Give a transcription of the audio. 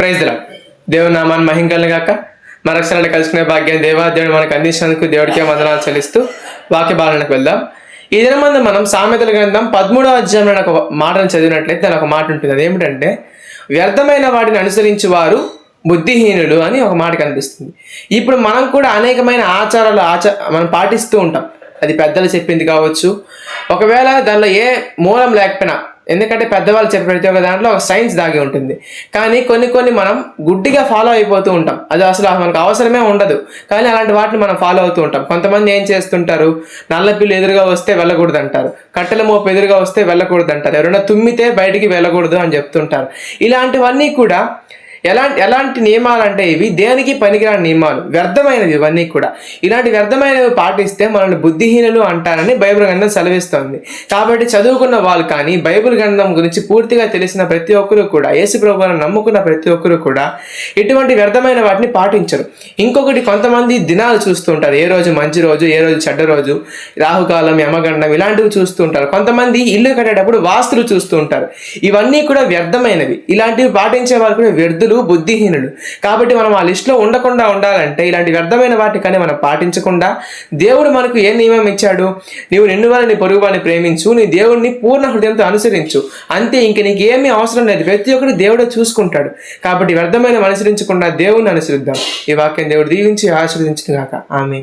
Praise దిలా దేవుని నామాన్ని మహింకల్ని గాక. మరొకసారి కలుసుకునే భాగ్యం దేవా దేవుడు మనకు అందించినందుకు దేవుడికే వందనాలు చెల్లిస్తూ వాక్య బాలనకు వెళ్దాం. ఈ దినమందు మనం సామెతల గ్రంథం పదమూడవ అధ్యాయంలో ఒక మాటను చదివినట్లయితే దాని ఒక మాట ఉంటుంది. అది ఏమిటంటే వ్యర్థమైన వాటిని అనుసరించి వారు బుద్ధిహీనులు అని ఒక మాట కనిపిస్తుంది. ఇప్పుడు మనం కూడా అనేకమైన ఆచారాలు ఆచ మనం పాటిస్తూ ఉంటాం. అది పెద్దలు చెప్పింది కావచ్చు. ఒకవేళ దానిలో ఏ మూలం లేకపోయినా ఎందుకంటే పెద్దవాళ్ళు చెప్పే ప్రతి ఒక్క దాంట్లో ఒక సైన్స్ దాగి ఉంటుంది. కానీ కొన్ని కొన్ని మనం గుడ్డిగా ఫాలో అయిపోతూ ఉంటాం. అది అసలు మనకు అవసరమే ఉండదు. కానీ అలాంటి వాటిని మనం ఫాలో అవుతూ ఉంటాం. కొంతమంది ఏం చేస్తుంటారు? నల్ల పిల్లు ఎదురుగా వస్తే వెళ్ళకూడదు అంటారు కట్టెల మోపు ఎదురుగా వస్తే వెళ్ళకూడదు అంటారు ఎవరైనా తుమ్మితే బయటికి వెళ్ళకూడదు అని చెప్తుంటారు. ఇలాంటివన్నీ కూడా ఎలాంటి ఎలాంటి నియమాలు అంటే ఇవి? దేనికి పనికిరాని నియమాలు? వ్యర్థమైనవి ఇవన్నీ కూడా. ఇలాంటి వ్యర్థమైనవి పాటిస్తే మనల్ని బుద్ధిహీనులు అంటారని బైబిల్ గ్రంథం సెలవిస్తోంది. కాబట్టి చదువుకున్న వాళ్ళు కానీ బైబిల్ గ్రంథం గురించి పూర్తిగా తెలిసిన ప్రతి ఒక్కరు కూడా యేసు ప్రభువులను నమ్ముకున్న ప్రతి ఒక్కరు కూడా ఇటువంటి వ్యర్థమైన వాటిని పాటించరు. ఇంకొకటి కొంతమంది దినాలు చూస్తుంటారు ఏ రోజు మంచి రోజు ఏ రోజు చెడ్డ రోజు రాహుకాలం యమగండం ఇలాంటివి చూస్తూ ఉంటారు. కొంతమంది ఇల్లు కట్టేటప్పుడు వాస్తులు చూస్తూ ఉంటారు. ఇవన్నీ కూడా వ్యర్థమైనవి. ఇలాంటివి పాటించే వాళ్ళు కూడా వ్యర్థులు. బుద్ధిహీనులు కాబట్టి మనం ఆ లిస్టులో ఉండకుండా ఉండాలంటే ఇలాంటి వ్యర్థమైన వాటికని మనం పాటించకుండా దేవుడు మనకు ఏ నియమం ఇచ్చాడు? నీవు నిన్ను వారిని పొరుగు వారిని ప్రేమించు నీ దేవుడిని పూర్ణ హృదయంతో అనుసరించు. అంతే ఇంక నీకు ఏమీ అవసరం లేదు. ప్రతి ఒక్కరు దేవుడే చూసుకుంటాడు. కాబట్టి వ్యర్థమైన అనుసరించకుండా దేవుడిని అనుసరిద్దాం. ఈ వాక్యం దేవుడు దీవించి ఆశీర్వదించిన గాక. ఆమె